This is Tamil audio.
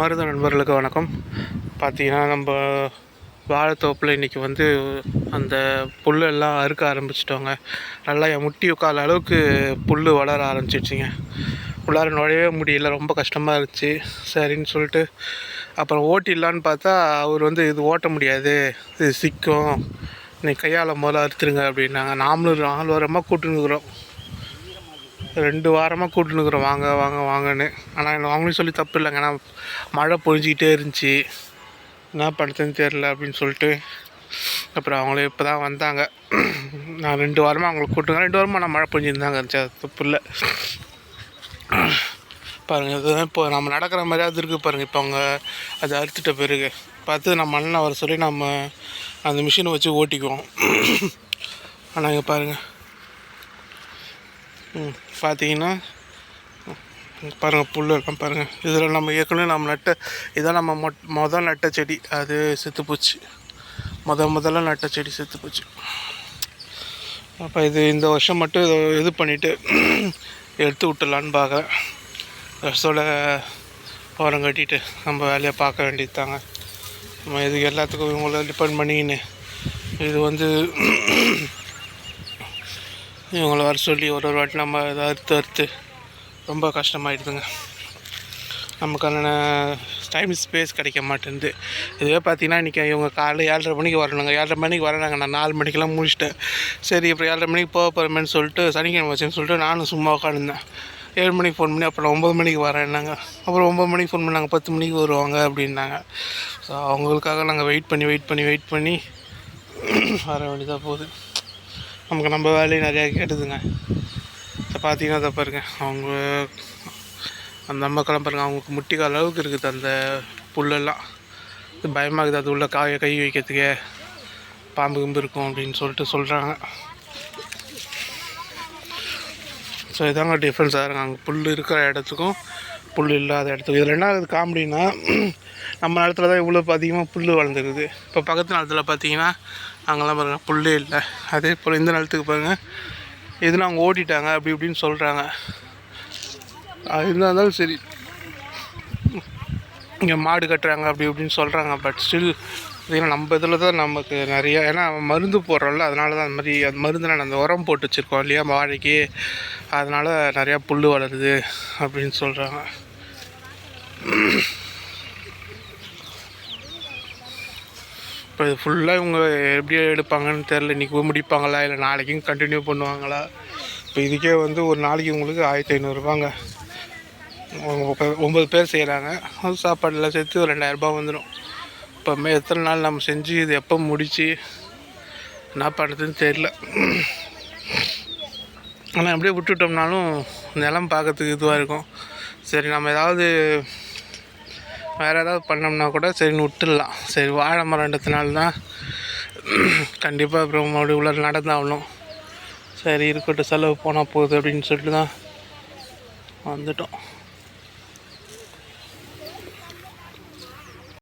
மருத நண்பர்களுக்கு வணக்கம். பார்த்தீங்கன்னா நம்ம வாழைத்தோப்பில் இன்றைக்கி வந்து அந்த புல்லெல்லாம் அறுக்க ஆரம்பிச்சிட்டோங்க. நல்லா என் முட்டி உட்கால அளவுக்கு புல் வளர ஆரம்பிச்சிடுச்சிங்க. உள்ளார நுழையவே முடியல ரொம்ப கஷ்டமாக இருந்துச்சு. சரின்னு சொல்லிட்டு அப்புறம் ஓட்டிடலான்னு பார்த்தா அவர் வந்து இது ஓட்ட முடியாது. இது சிக்கும். நீ கையால் முதல்ல அறுத்துருங்க அப்படின்னாங்க. நாமளும் ஆள் வாரமாக இருக்கிறோம். ரெண்டு வாரமாக கூட்டுனுக்குறோம். வாங்க வாங்க வாங்கன்னு. ஆனால் எனக்கு அவங்களையும் சொல்லி தப்பு இல்லைங்க ஏன்னா மழை பொழிஞ்சிக்கிட்டே இருந்துச்சு. என்ன பண்ணுறதுன்னு தெரில அப்படின்னு சொல்லிட்டு அப்புறம் அவங்களே இப்போ தான் வந்தாங்க. நான் ரெண்டு வாரமாக அவங்கள கூட்டுங்க ரெண்டு வாரமாக நான் மழை பொழிஞ்சிருந்தாங்க. இருந்துச்சு அது தப்பு இல்லை. பாருங்கள் இதுதான் இப்போ நம்ம நடக்கிற மாதிரி அது இருக்குது பாருங்கள் இப்போ அவங்க அதை அறுத்துட்ட பிறகு. பார்த்து நம்ம அண்ணன் வர சொல்லி நம்ம அந்த மிஷினை வச்சு ஓட்டிக்குவோம். ஆனால் இங்கே பாருங்கள் ம். பார்த்தீங்கன்னா பாருங்கள் புல்லெல்லாம் பாருங்கள் இதில் நம்ம ஏற்கனவே நம்ம நட்ட இதான் நம்ம மொ மொதல் நட்ட செடி. அது செத்து போச்சு. முத முதல்ல நட்ட செடி செத்து போச்சு. அப்போ இது இந்த வருஷம் மட்டும் இதை இது பண்ணிவிட்டு எடுத்து விட்டுலான்னு பார்க்குறேன். ரசோட ஓரம் கட்டிட்டு நம்ம வேலையை பார்க்க வேண்டியது தாங்க. நம்ம இது எல்லாத்துக்கும் இவங்கள டிபெண்ட் பண்ணிக்கின்னு இது வந்து இவங்கள வர சொல்லி ஒரு ஒரு வாட்டி நம்ம இதை அறுத்து அறுத்து ரொம்ப கஷ்டமாயிடுதுங்க. நமக்கான டைம் ஸ்பேஸ் கிடைக்க மாட்டேங்குது இதுவே பார்த்தீங்கன்னா இன்றைக்கி இவங்க காலைல ஏழரை மணிக்கு வரணுங்க. ஏழரை மணிக்கு வராங்க நான் நாலு மணிக்கெல்லாம் முடிச்சிட்டேன் சரி அப்புறம் ஏழரை மணிக்கு போக போகிறோமேனு சொல்லிட்டு சனிக்கிழமை வச்சேன்னு சொல்லிட்டு நானும் சும்மா உட்காந்துருந்தேன் ஏழு மணிக்கு ஃபோன் பண்ணி அப்புறம் ஒம்பது மணிக்கு வரேன்னாங்க. அப்புறம் ஒம்பது மணிக்கு ஃபோன் பண்ணாங்க. பத்து மணிக்கு வருவாங்க அப்படின்னாங்க. ஸோ அவங்களுக்காக நாங்கள் வெயிட் பண்ணி வெயிட் பண்ணி வெயிட் பண்ணி வர வேண்டியதாக போகுது. நமக்கு நம்ம வேலையும் நிறையா கேட்டுதுங்க இப்போ பார்த்தீங்கன்னா அதை பாருங்க அவங்க அந்த அம்மாக்கெல்லாம் பாருங்கள் அவங்களுக்கு முட்டிக்கால் அளவுக்கு இருக்குது அந்த புல்லெல்லாம். இது பயமாக இருக்குது அது உள்ள காய கை வைக்கிறதுக்கே. பாம்பு கிம்பு இருக்கும் அப்படின்னு சொல்லிட்டு சொல்கிறாங்க ஸோ இதாங்க டிஃப்ரென்ஸாக இருக்காங்க அங்கே புல் இருக்கிற இடத்துக்கும் புல் இல்லாத இடத்துக்கும். இதில் என்ன ஆகுது காமெடினா நம்ம நிலத்துல தான் இவ்வளோ அதிகமாக புல் வளர்ந்துருக்குது. இப்போ பக்கத்து நிலத்தில் பார்த்தீங்கன்னா அங்கெல்லாம் பாருங்கள் புல்லே இல்லை. அதே போல் இந்த நிலத்துக்கு பாருங்கள் எதுனா அவங்க ஓட்டிட்டாங்க அப்படி இப்படின்னு சொல்கிறாங்க அது இருந்தாலும் சரி. இங்கே மாடு கட்டுறாங்க அப்படி இப்படின்னு சொல்கிறாங்க பட் ஸ்டில் பார்த்தீங்கன்னா நம்ம இதில் தான் நமக்கு நிறைய ஏன்னா மருந்து போடுறோம்ல அதனால தான் அந்த மாதிரி அந்த மருந்துனால் அந்த உரம் போட்டு வச்சுருக்கோம் இல்லையா வாழைக்கு. அதனால் நிறையா புல் வளருது அப்படின்னு சொல்கிறாங்க இப்போ இது ஃபுல்லாக இவங்க எப்படி எடுப்பாங்கன்னு தெரில இன்றைக்கி முடிப்பாங்களா இல்லை நாளைக்கும் கண்டினியூ பண்ணுவாங்களா? இப்போ இதுக்கே வந்து ஒரு நாளைக்கு உங்களுக்கு ஆயிரத்தி ஐநூறுரூபாங்க ஒம்பது பேர் செய்கிறாங்க அது சாப்பாடெல்லாம் சேர்த்து ஒரு ரெண்டாயிரரூபா வந்துடும் இப்போ எத்தனை நாள் நம்ம செஞ்சு இது எப்போ முடித்து என்ன பண்ணுறதுன்னு தெரில ஆனால் அப்படியே விட்டுட்டோம்னாலும் நிலம் பார்க்கறதுக்கு இதுவாக இருக்கும். சரி நம்ம ஏதாவது வேறு ஏதாவது பண்ணோம்னா கூட சரின்னு விட்டுடலாம். சரி வாழை மரம் ரெண்டுத்தினால தான். கண்டிப்பாக அப்புறம் மறுபடியும் உள்ள நடந்தாகணும். சரி இருக்கட்டும் செலவு போனால் போகுது அப்படின்னு சொல்லிட்டு தான் வந்துட்டோம்.